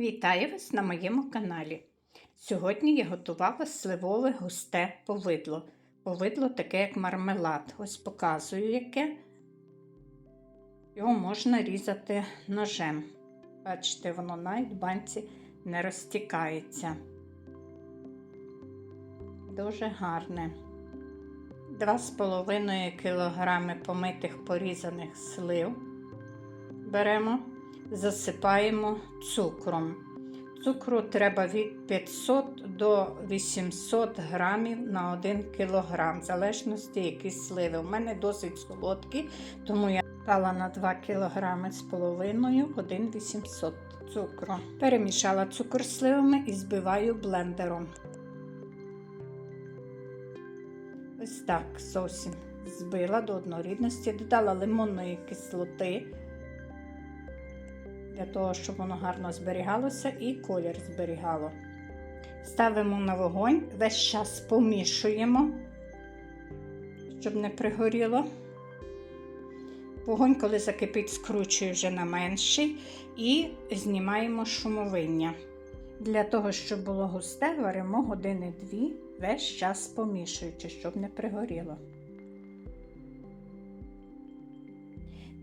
Вітаю вас на моєму каналі. Сьогодні я готувала сливове густе повидло. Повидло таке, як мармелад. Ось показую яке. Його можна різати ножем. Бачите, воно навіть в банці не розтікається. Дуже гарне. 2,5 кг помитих порізаних слив беремо засипаємо цукром. Цукру треба від 500 до 800 грамів на 1 кг, в залежності які сливи. У мене досить солодкі, тому я дала на 2 кг з половиною 1 800 цукру. Перемішала цукор з сливами і збиваю блендером. Ось так зовсім збила до однорідності, додала лимонної кислоти для того, щоб воно гарно зберігалося і колір зберігало. Ставимо на вогонь, весь час помішуємо, щоб не пригоріло. Вогонь, коли закипить, скручую вже на менший і знімаємо шумовиння. Для того, щоб було густе, варимо години-дві, весь час помішуючи, щоб не пригоріло.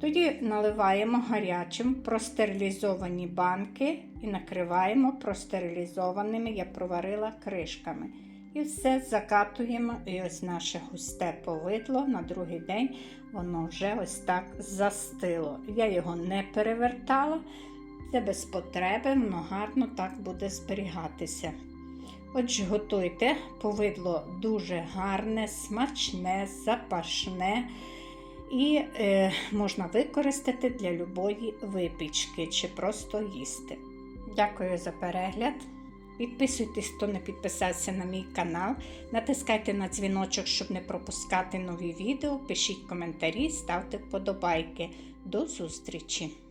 Тоді наливаємо гарячим простерилізовані банки і накриваємо простерилізованими, я проварила кришками. І все закатуємо. І ось наше густе повидло. На другий день воно вже ось так застило. Я його не перевертала, це без потреби, воно гарно так буде зберігатися. Отже, готуйте, повидло дуже гарне, смачне, запашне і е, можна використати для любої випічки чи просто їсти. Дякую за перегляд. Підписуйтесь, хто не підписався на мій канал. Натискайте на дзвіночок, щоб не пропускати нові відео. Пишіть коментарі, ставте вподобайки. До зустрічі!